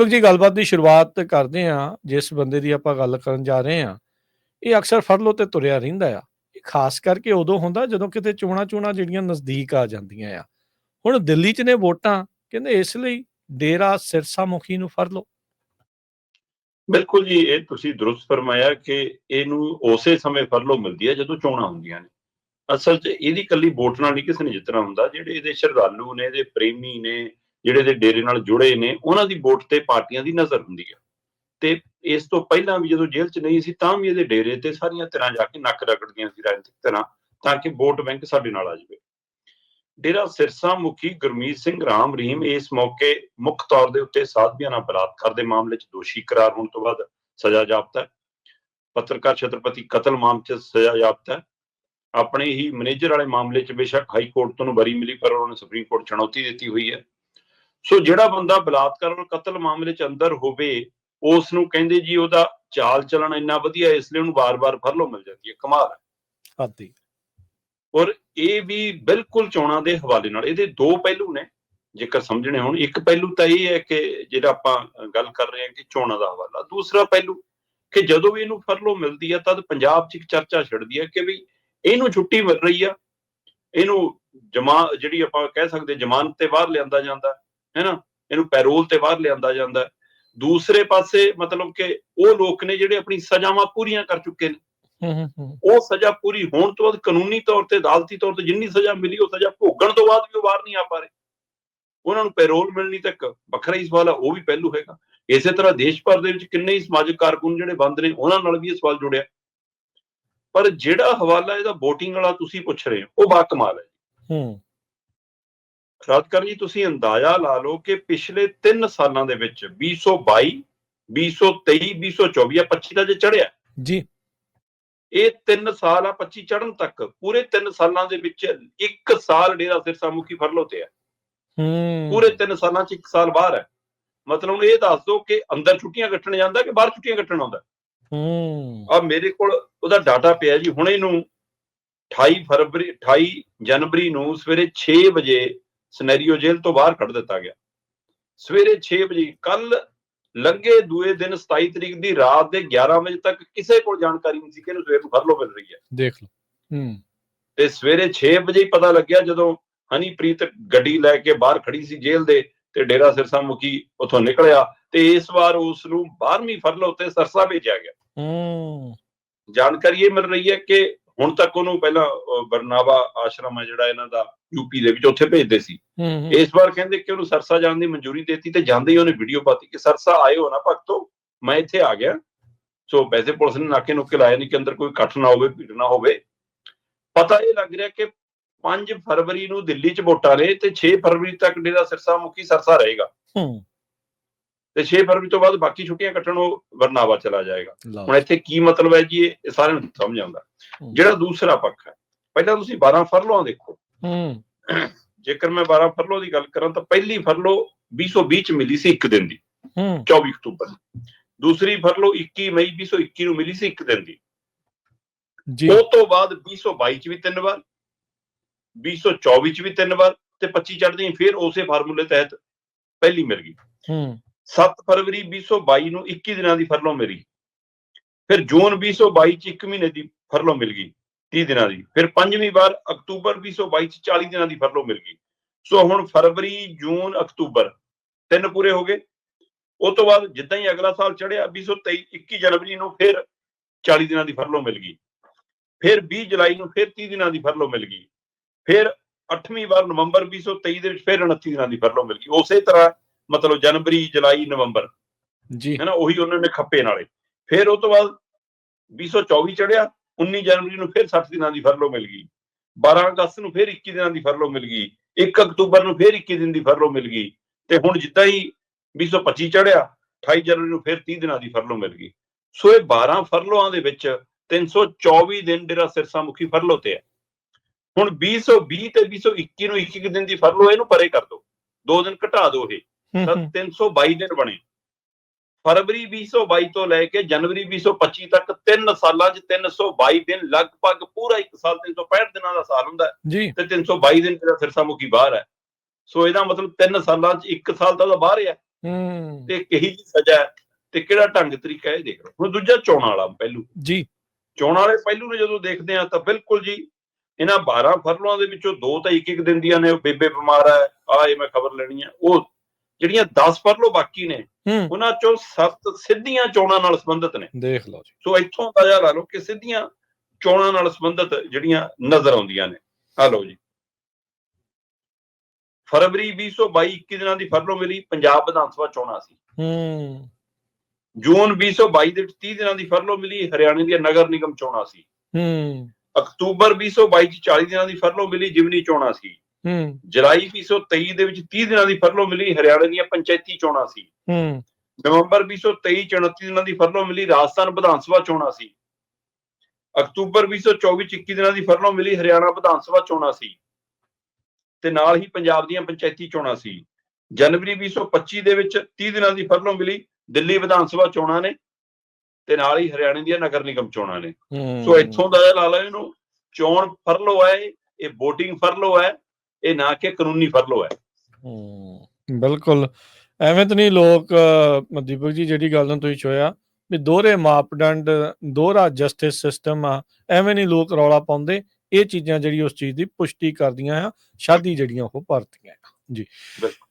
ਦੀਪਕ ਜੀ, ਗੱਲਬਾਤ ਦੀ ਸ਼ੁਰੂਆਤ ਕਰਦੇ ਹਾਂ, ਜਿਸ ਬੰਦੇ ਦੀ ਆਪਾਂ ਗੱਲ ਕਰਨ ਜਾ ਰਹੇ ਹਾਂ, ਇਹ ਅਕਸਰ ਫਰਲੋ ਤੇ ਤੁਰਿਆ ਰਹਿੰਦਾ ਆ। ਇਹ ਖਾਸ ਕਰਕੇ ਉਦੋਂ ਹੁੰਦਾ ਜਦੋਂ ਕਿਤੇ ਚੋਣਾਂ ਚੋਣਾਂ ਜਿਹੜੀਆਂ ਨਜ਼ਦੀਕ ਆ ਜਾਂਦੀਆਂ ਆ। ਹੁਣ ਦਿੱਲੀ 'ਚ ਨੇ ਵੋਟਾਂ, ਕਹਿੰਦੇ ਇਸ ਲਈ ਡੇਰਾ ਸਿਰਸਾ ਮੁਖੀ ਨੂੰ ਫਰਲੋ ਬਿਲਕੁਲ ਜੀ, ਇਹ ਤੁਸੀਂ ਦਰੁਸਤ ਫਰਮਾਇਆ ਕਿ ਇਹਨੂੰ ਉਸੇ ਸਮੇਂ ਫਰਲੋ ਮਿਲਦੀ ਹੈ ਜਦੋਂ ਚੋਣਾਂ ਹੁੰਦੀਆਂ ਨੇ। ਅਸਲ 'ਚ ਇਹਦੀ ਕੱਲੀ ਵੋਟ ਨਾਲ ਨਹੀਂ ਕਿਸੇ ਨੇ ਜਿੱਤਣਾ ਹੁੰਦਾ, ਜਿਹੜੇ ਇਹਦੇ ਸ਼ਰਧਾਲੂ ਨੇ, ਇਹਦੇ ਪ੍ਰੇਮੀ ਨੇ ਜਿਹੜੇ ਇਹਦੇ ਡੇਰੇ ਨਾਲ ਜੁੜੇ ਨੇ, ਉਹਨਾਂ ਦੀ ਵੋਟ ਤੇ ਪਾਰਟੀਆਂ ਦੀ ਨਜ਼ਰ ਹੁੰਦੀ ਹੈ ਤੇ ਇਸ ਤੋਂ ਪਹਿਲਾਂ ਵੀ ਜਦੋਂ ਜੇਲ੍ਹ 'ਚ ਨਹੀਂ ਸੀ, ਤਾਂ ਵੀ ਇਹਦੇ ਡੇਰੇ ਤੇ ਸਾਰੀਆਂ ਤਰ੍ਹਾਂ ਜਾ ਕੇ ਨੱਕ ਰਗੜਦੀਆਂ ਸੀ ਰਾਜਨੀਤਿਕ ਤਰ੍ਹਾਂ ਤਾਂ ਕਿ ਵੋਟ ਬੈਂਕ ਸਾਡੇ ਨਾਲ ਆ ਜਾਵੇ। ਡੇਰਾ ਸਿਰਸਾ ਮੁਖੀ ਗੁਰਮੀਤ ਸਿੰਘ ਰਾਮ ਰਹੀਮ ਇਸ ਮੌਕੇ ਮੁੱਖ ਤੌਰ ਦੇ ਉੱਤੇ ਸਾਧਵੀਆਂ ਨਾਲ ਬਲਾਤਕਾਰ ਦੇ ਮਾਮਲੇ 'ਚ ਦੋਸ਼ੀ ਕਰਾਰ ਹੋਣ ਤੋਂ ਬਾਅਦ ਸਜ਼ਾ ਯਾਫਤਾ ਹੈ। ਪੱਤਰਕਾਰ ਛਤਰਪਤੀ ਕਤਲ ਮਾਮਲੇ 'ਚ ਸਜ਼ਾ ਜਾਪਤਾ ਆਪਣੇ ਹੀ ਮੈਨੇਜਰ ਵਾਲੇ ਮਾਮਲੇ 'ਚ ਬੇਸ਼ੱਕ ਹਾਈ ਕੋਰਟ ਤੋਂ ਬਰੀ ਮਿਲੀ, ਪਰ ਉਹਨਾਂ ਨੇ ਸੁਪਰੀਮ ਕੋਰਟ ਚੁਣੌਤੀ ਦਿੱਤੀ ਹੋਈ ਹੈ। ਸੋ ਜਿਹੜਾ ਬੰਦਾ ਬਲਾਤਕਾਰ ਔਰ ਕਤਲ ਮਾਮਲੇ 'ਚ ਅੰਦਰ ਹੋਵੇ ਉਸ ਨੂੰ ਕਹਿੰਦੇ ਜੀ ਉਹਦਾ ਚਾਲ ਚੱਲਣ ਇੰਨਾ ਵਧੀਆ ਇਸ ਲਈ ਉਹਨੂੰ ਬਾਰ-ਬਾਰ ਫਰਲੋ ਮਿਲ ਜਾਂਦੀ ਹੈ ਕਮਾਲ ਹੈ। ਆਦੀ ਔਰ ਇਹ ਵੀ ਬਿਲਕੁਲ ਚੋਣਾਂ ਦੇ ਹਵਾਲੇ ਨਾਲ ਇਹਦੇ ਦੋ ਪਹਿਲੂ ਨੇ ਜੇਕਰ ਸਮਝਣੇ ਹੋਣ। ਇੱਕ ਪਹਿਲੂ ਤਾਂ ਇਹ ਹੈ ਕਿ ਜਿਹੜਾ ਆਪਾਂ ਗੱਲ ਕਰ ਰਹੇ ਹਾਂ ਕਿ ਚੋਣਾਂ ਦਾ ਹਵਾਲਾ। ਦੂਸਰਾ ਪਹਿਲੂ ਕਿ ਜਦੋਂ ਵੀ ਇਹਨੂੰ ਫਰਲੋ ਮਿਲਦੀ ਹੈ ਤਦ ਪੰਜਾਬ 'ਚ ਇੱਕ ਚਰਚਾ ਛਿੜਦੀ ਹੈ ਕਿ ਵੀ ਇਹਨੂੰ ਛੁੱਟੀ ਮਿਲ ਰਹੀ ਆ। ਇਹਨੂੰ ਜਮਾ ਜਿਹੜੀ ਆਪਾਂ ਕਹਿ ਸਕਦੇ ਜ਼ਮਾਨਤ ਤੇ ਬਾਹਰ ਲਿਆਂਦਾ ਜਾਂਦਾ। ਹੈ ਨਾ ਇਹਨੂੰ ਪੈਰੋਲ ਤੇ ਬਾਹਰ ਲਿਆਂਦਾ ਜਾਂਦਾ ਦੂਸਰੇ ਪਾਸੇ ਮਤਲਬ ਕਿ ਉਹ ਲੋਕ ਨੇ ਜਿਹੜੇ ਆਪਣੀ ਸਜ਼ਾਵਾਂ ਪੂਰੀਆਂ ਕਰ ਚੁੱਕੇ ਨੇ। ਉਹ ਸਜ਼ਾ ਪੂਰੀ ਹੋਣ ਤੋਂ ਬਾਅਦ ਕਾਨੂੰਨੀ ਤੌਰ ਤੇ ਅਦਾਲਤੀ ਤੌਰ ਤੇ ਜਿੰਨੀ ਸਜ਼ਾ ਮਿਲੀ ਉਹ ਸਜ਼ਾ ਭੋਗਣ ਤੋਂ ਬਾਅਦ ਵੀ ਉਹ ਬਾਹਰ ਨਹੀਂ ਆ ਪਾ ਰਹੇ। ਉਹਨਾਂ ਨੂੰ ਪੈਰੋਲ ਮਿਲਣੀ ਤੱਕ ਵੱਖਰਾ ਹੀ ਸਵਾਲ ਆ ਉਹ ਵੀ ਪਹਿਲੂ ਹੈਗਾ। ਇਸੇ ਤਰ੍ਹਾਂ ਦੇਸ਼ ਭਰ ਦੇ ਵਿੱਚ ਕਿੰਨੇ ਹੀ ਸਮਾਜਿਕ ਕਾਰਕੁਨ ਜਿਹੜੇ ਬੰਦ ਨੇ ਉਹਨਾਂ ਨਾਲ ਵੀ ਇਹ ਸਵਾਲ ਜੁੜਿਆ। ਪਰ ਜਿਹੜਾ ਹਵਾਲਾ ਇਹਦਾ VOTING ਵਾਲਾ ਤੁਸੀਂ ਪੁੱਛ ਰਹੇ ਹੋ ਉਹ ਬਾ ਕਮਾਲ ਹੈ। ਹੂੰ। ਰਾਜਕਰ ਜੀ ਤੁਸੀਂ ਅੰਦਾਜ਼ਾ ਲਾ ਲਓ ਕਿ ਪਿਛਲੇ 3 ਸਾਲਾਂ ਦੇ ਵਿੱਚ 2022 2023 2024 ਜਾਂ 25 ਦਾ ਜੇ ਚੜਿਆ ਜੀ। ਇਹ 3 ਸਾਲ ਆ 25 ਚੜਨ ਤੱਕ। ਪੂਰੇ 3 ਸਾਲਾਂ ਦੇ ਵਿੱਚ ਇੱਕ ਸਾਲ ਡੇਰਾ ਸਿਰਸਾ ਮੁਖੀ ਫਰਲੋ ਤੇ ਹੈ ਹੂੰ। ਪੂਰੇ 3 ਸਾਲਾਂ ਚ ਇੱਕ ਸਾਲ ਬਾਹਰ ਹੈ। ਮਤਲਬ ਇਹ ਦੱਸ ਦਿਓ ਕਿ ਅੰਦਰ ਛੁੱਟੀਆਂ ਕੱਟਣ ਜਾਂਦਾ ਕਿ ਬਾਹਰ ਛੁੱਟੀਆਂ ਕੱਟਣ ਆਉਂਦਾ? ਹੂੰ। ਆ ਮੇਰੇ ਕੋਲ ਉਹਦਾ ਡਾਟਾ ਪਿਆ ਜੀ ਹੁਣੇ ਨੂੰ 28 ਫਰਵਰੀ 28 ਜਨਵਰੀ ਨੂੰ ਸਵੇਰੇ 6 ਵਜੇ ਸਿਨੈਰੀਓ ਜੇਲ੍ਹ ਤੋਂ ਬਾਹਰ ਕੱਢ ਦਿੱਤਾ ਗਿਆ। ਸਵੇਰੇ 6 ਵਜੇ ਕੱਲ ਲੰਘੇ ਦੂਏ ਦਿਨ 27 ਤਰੀਕ ਦੀ ਰਾਤ ਦੇ 11 ਵਜੇ ਤੱਕ ਕਿਸੇ ਕੋਲ ਜਾਣਕਾਰੀ ਨਹੀਂ ਸੀ ਕਿ ਇਹਨੂੰ ਸਵੇਰ ਨੂੰ ਫਰਲੋ ਮਿਲ ਰਹੀ ਹੈ। ਦੇਖ ਲਓ। ਹੂੰ। ਤੇ ਸਵੇਰੇ 6 ਵਜੇ ਪਤਾ ਲੱਗਿਆ ਜਦੋਂ ਹਨੀਪ੍ਰੀਤ ਗੱਡੀ ਲੈ ਕੇ ਬਾਹਰ ਖੜੀ ਸੀ ਜੇਲ੍ਹ ਦੇ ਤੇ ਡੇਰਾ ਸਿਰਸਾ ਮੁਖੀ ਉਥੋਂ ਨਿਕਲਿਆ ਤੇ ਇਸ ਵਾਰ ਉਸ ਨੂੰ 12ਵੀਂ ਫਰਲੋ ਤੇ ਸਰਸਾ ਭੇਜਿਆ ਗਿਆ। ਹੂੰ। ਜਾਣਕਾਰੀ ਇਹ ਮਿਲ ਰਹੀ ਹੈ ਕਿ ਹੁਣ ਤੱਕ ਉਹਨੂੰ ਪਹਿਲਾਂ ਬਰਨਾਵਾ ਆਸ਼ਰਮ ਹੈ ਜਿਹੜਾ ਇਹਨਾਂ ਦਾ ਯੂਪੀ ਦੇ ਵਿੱਚ ਉੱਥੇ ਭੇਜਦੇ ਸੀ। ਇਸ ਵਾਰ ਕਹਿੰਦੇ ਕਿ ਉਹਨੂੰ ਸਰਸਾ ਜਾਣ ਦੀ ਮਨਜ਼ੂਰੀ ਦਿੱਤੀ ਤੇ ਜਾਂਦੇ ਹੀ ਉਹਨੇ ਵੀਡੀਓ ਪਾਤੀ ਕਿ ਸਰਸਾ ਆਏ ਹੋ ਨਾ ਭਗਤੋ ਮੈਂ ਇੱਥੇ ਆ ਗਿਆ। ਸੋ ਵੈਸੇ ਪੁਲਿਸ ਨੇ ਨਾਕੇ ਨੁਕੇ ਲਾਇਆ ਨਹੀਂ ਕਿ ਅੰਦਰ ਕੋਈ ਇਕੱਠ ਨਾ ਹੋਵੇ ਭੀੜ ਨਾ ਹੋਵੇ। ਪਤਾ ਇਹ ਲੱਗ ਰਿਹਾ ਕਿ 5 ਫਰਵਰੀ ਨੂੰ ਦਿੱਲੀ 'ਚ ਵੋਟਾਂ ਨੇ ਤੇ 6 ਫਰਵਰੀ ਤੱਕ ਡੇਰਾ ਸਿਰਸਾ ਮੁਖੀ ਸਰਸਾ ਰਹੇਗਾ। ਹੂੰ। ਤੇ 6 ਫਰਵਰੀ ਤੋਂ ਬਾਅਦ ਬਾਕੀ ਛੁੱਟੀਆਂ ਕੱਟਣ ਉਹ ਬਰਨਾਵਾ ਚਲਾ ਜਾਏਗਾ। ਹੁਣ ਇੱਥੇ ਕੀ ਮਤਲਬ ਹੈ ਜੀ ਇਹ ਸਾਰਿਆਂ ਨੂੰ ਸਮਝ ਆਉਂਦਾ। ਜਿਹੜਾ ਦੂਸਰਾ ਪੱਖ ਹੈ ਪਹਿਲਾਂ ਤੁਸੀਂ 12 ਫਰਲੋਆਂ ਦੇਖੋ। ਹੂੰ। ਜੇਕਰ ਮੈਂ 12 ਫਰਲੋ ਦੀ ਗੱਲ ਕਰਾਂ ਤਾਂ ਪਹਿਲੀ ਫਰਲੋ 2020 ਚ ਮਿਲੀ ਸੀ ਇੱਕ ਦਿਨ ਦੀ ਹੂੰ। 24 ਅਕਤੂਬਰ ਨੂੰ। ਦੂਸਰੀ ਫਰਲੋ 21 ਮਈ 2021 ਨੂੰ ਮਿਲੀ ਸੀ ਇੱਕ ਦਿਨ ਦੀ। ਜੀ। ਉਹ ਤੋਂ ਬਾਅਦ 2022 ਚ ਵੀ ਤਿੰਨ ਵਾਰ 2024 ਚ ਵੀ ਤਿੰਨ ਵਾਰ ਤੇ 25 ਚੜ੍ਹਦੀਆਂ ਫਿਰ ਉਸੇ ਫਾਰਮੂਲੇ ਤਹਿਤ ਪਹਿਲੀ ਮਿਲ ਗਈ। ਹੂੰ। 7 ਫਰਵਰੀ 2022 ਨੂੰ 21 ਦਿਨਾਂ ਦੀ ਫਰਲੋ ਮਿਲੀ। ਫਿਰ ਜੂਨ 2022 ਚ 1 ਮਹੀਨੇ ਦੀ ਫਰਲੋ ਮਿਲ ਗਈ 30 ਦਿਨਾਂ ਦੀ। ਫਿਰ ਪੰਜਵੀਂ ਵਾਰ ਅਕਤੂਬਰ 2022 ਚ 40 ਦਿਨਾਂ ਦੀ ਫਰਲੋ ਮਿਲ ਗਈ। ਸੋ ਹੁਣ ਫਰਵਰੀ, ਜੂਨ, ਅਕਤੂਬਰ ਤਿੰਨ ਪੂਰੇ ਹੋ ਗਏ। ਉਸ ਤੋਂ ਬਾਅਦ ਜਿੱਦਾਂ ਹੀ ਅਗਲਾ ਸਾਲ ਚੜਿਆ 2023 21 ਜਨਵਰੀ ਨੂੰ ਫਿਰ 40 ਦਿਨਾਂ ਦੀ ਫਰਲੋ ਮਿਲ ਗਈ। ਫਿਰ 20 ਜੁਲਾਈ ਨੂੰ ਫਿਰ 30 ਦਿਨਾਂ ਦੀ ਫਰਲੋ ਮਿਲ ਗਈ। ਫਿਰ 8ਵੀਂ ਵਾਰ ਨਵੰਬਰ 2023 ਦੇ ਵਿੱਚ ਫਿਰ 29 ਦਿਨਾਂ ਦੀ ਫਰਲੋ ਮਿਲ ਗਈ। ਉਸੇ ਤਰ੍ਹਾਂ ਮਤਲਬ ਜਨਵਰੀ ਜੁਲਾਈ ਨਵੰਬਰ। ਜੀ। ਹੈ ਨਾ ਉਹੀ ਉਹਨਾਂ ਨੇ ਖੱਪੇ ਨਾਲੇ। ਫਿਰ ਉਹ ਤੋਂ ਬਾਅਦ 2024 ਚੜਿਆ 19 ਜਨਵਰੀ ਨੂੰ ਫਿਰ 60 ਦਿਨਾਂ ਦੀ ਫਰਲੋ ਮਿਲ ਗਈ। 12 ਅਗਸਤ ਨੂੰ ਫਿਰ 21 ਦਿਨਾਂ ਦੀ ਫਰਲੋ ਮਿਲ ਗਈ। 1 ਅਕਤੂਬਰ ਨੂੰ ਫਿਰ 21 ਦਿਨ ਦੀ ਫਰਲੋ ਮਿਲ ਗਈ। ਤੇ ਹੁਣ ਜਿੱਦਾਂ ਹੀ 2025 ਚੜਿਆ 28 ਜਨਵਰੀ ਨੂੰ ਫਿਰ 30 ਦਿਨਾਂ ਦੀ ਫਰਲੋ ਮਿਲ ਗਈ। ਸੋ ਇਹ 12 ਫਰਲੋਆਂ ਦੇ ਵਿੱਚ 324 ਦਿਨ ਡੇਰਾ ਸਿਰਸਾ ਮੁਖੀ ਫਰਲੋ ਤੇ ਹੈ। ਹੁਣ 2020 ਤੇ 2021 ਨੂੰ 21 ਦਿਨ ਦੀ ਫਰਲੋ ਇਹਨੂੰ ਪਰੇ ਕਰ ਦਿਓ। ਦੋ ਦਿਨ ਘਟਾ ਦਿਓ ਇਹ। 322 ਦਿਨ ਬਣੇ। ਫਰਵਰੀ 2022 ਤੋਂ ਲੈ ਕੇ ਜਨਵਰੀ 2025 ਤੱਕ 3 ਸਾਲਾਂ 'ਚ 322 ਦਿਨ ਲਗਭਗ ਪੂਰਾ ਇੱਕ ਸਾਲ 365 ਦਿਨਾਂ ਦਾ ਸਾਲ ਹੁੰਦਾ ਹੈ। ਤੇ 322 ਦਿਨ ਜਿਹੜਾ ਸਿਰਸਾ ਮੁਖੀ ਬਾਹਰ ਹੈ। ਸੋ ਇਹਦਾ ਮਤਲਬ 3 ਸਾਲਾਂ 'ਚ ਇੱਕ ਸਾਲ ਤਾਂ ਉਹਦਾ ਬਾਹਰ ਹੈ ਤੇ ਕਹੀ ਜੀ ਸਜ਼ਾ ਹੈ ਤੇ ਕਿਹੜਾ ਢੰਗ ਤਰੀਕਾ ਇਹ ਦੇਖ ਲਓ। ਹੁਣ ਦੂਜਾ ਚੋਣਾਂ ਵਾਲਾ ਪਹਿਲੂ। ਜੀ। ਚੋਣਾਂ ਵਾਲੇ ਪਹਿਲੂ ਨੂੰ ਜਦੋਂ ਦੇਖਦੇ ਆ ਤਾਂ ਬਿਲਕੁਲ ਜੀ ਇਹਨਾਂ 12 ਫਰਲੋਆਂ ਦੇ ਵਿੱਚੋਂ ਦੋ ਤਾਂ ਇੱਕ ਇੱਕ ਦਿਨ ਦੀਆਂ ਨੇ ਬੇਬੇ ਬਿਮਾਰ ਹੈ ਆ ਇਹ ਮੈਂ ਖਬਰ ਲੈਣੀ ਆ ਉਹ ਜਿਹੜੀਆਂ 10 ਫਰਲੋ ਬਾਕੀ ਨੇ ਉਹਨਾਂ ਚੋਂ 7 ਸਿੱਧੀਆਂ ਚੋਣਾਂ ਨਾਲ ਸੰਬੰਧਿਤ ਨੇ। ਦੇਖ ਲਓ ਜੀ। ਸੋ ਇੱਥੋਂ ਅੰਦਾਜ਼ਾ ਲਾ ਲਓ ਕਿ ਸਿੱਧੀਆਂ ਚੋਣਾਂ ਨਾਲ ਸੰਬੰਧਿਤ ਜਿਹੜੀਆਂ ਨਜ਼ਰ ਆਉਂਦੀਆਂ ਨੇ। ਆ ਲਓ ਜੀ। ਫਰਵਰੀ 2022 21 ਦਿਨਾਂ ਦੀ ਫਰਲੋ ਮਿਲੀ ਪੰਜਾਬ ਵਿਧਾਨ ਸਭਾ ਚੋਣਾਂ ਸੀ। ਹੂੰ। ਜੂਨ 2022 ਦੇ ਵਿੱਚ 30 ਦਿਨਾਂ ਦੀ ਫਰਲੋ ਮਿਲੀ ਹਰਿਆਣੇ ਦੀਆਂ ਨਗਰ ਨਿਗਮ ਚੋਣਾਂ ਸੀ। ਹੂੰ। ਅਕਤੂਬਰ 2022 ਚ 40 ਦਿਨਾਂ ਦੀ ਫਰਲੋ ਮਿਲੀ ਜਿਮਨੀ ਚੋਣਾਂ ਸੀ। ਹੂੰ। ਜੁਲਾਈ 2023 ਦੇ ਵਿੱਚ 30 ਦਿਨਾਂ ਦੀ ਫਰਲੋ ਮਿਲੀ ਹਰਿਆਣਾ ਦੀਆਂ ਪੰਚਾਇਤੀ ਚੋਣਾਂ ਸੀ। ਹੂੰ। ਨਵੰਬਰ 2023 ਚ 29 ਦਿਨਾਂ ਦੀ ਫਰਲੋ ਮਿਲੀ ਰਾਜਸਥਾਨ ਵਿਧਾਨ ਸਭਾ ਚੋਣਾਂ ਸੀ। ਅਕਤੂਬਰ 2024 ਚ 21 ਦਿਨਾਂ ਦੀ ਫਰਲੋ ਮਿਲੀ ਹਰਿਆਣਾ ਵਿਧਾਨ ਸਭਾ ਚੋਣਾਂ ਸੀ। ਤੇ ਨਾਲ ਹੀ ਪੰਜਾਬ ਦੀਆਂ ਪੰਚਾਇਤੀ ਚੋਣਾਂ ਸੀ। ਜਨਵਰੀ 2025 ਦੇ ਵਿੱਚ 30 ਦਿਨਾਂ ਦੀ ਫਰਲੋ ਮਿਲੀ ਦਿੱਲੀ ਵਿਧਾਨ ਸਭਾ ਚੋਣਾਂ ਨੇ ਤੇ ਨਾਲ ਹੀ ਹਰਿਆਣਾ ਦੀਆਂ ਨਗਰ ਨਿਗਮ ਚੋਣਾਂ ਨੇ। ਸੋ ਇੱਥੋਂ ਦਾ ਲਾ ਲਓ ਇਹਨੂੰ ਚੋਣ ਫਰਲੋ ਹੈ ਇਹ, ਇਹ VOTING ਫਰਲੋ ਹੈ ਇਹ ਨਾ ਕਿ ਕਾਨੂੰਨੀ ਫਰਲੋ ਹੈ। ਹੂੰ ਬਿਲਕੁਲ। ਐਵੇਂ ਤਾਂ ਨਹੀਂ ਲੋਕ ਦੀਪਕ ਜੀ ਜਿਹੜੀ ਗੱਲ ਨੂੰ ਤੁਸੀਂ ਛੋਇਆ ਵੀ ਦੋਹਰੇ ਮਾਪਦੰਡ ਦੋਹਰਾ ਜਸਟਿਸ ਸਿਸਟਮ ਆ ਐਵੇਂ ਨਹੀਂ ਲੋਕ ਰੌਲਾ ਪਾਉਂਦੇ। ਇਹ ਚੀਜ਼ਾਂ ਜਿਹੜੀ ਉਸ ਚੀਜ਼ ਦੀ ਪੁਸ਼ਟੀ ਕਰਦੀਆਂ ਆ ਸ਼ਾਦੀ ਜਿਹੜੀਆਂ ਉਹ ਭਰਤੀਆਂ ਜੀ। ਬਿਲਕੁਲ।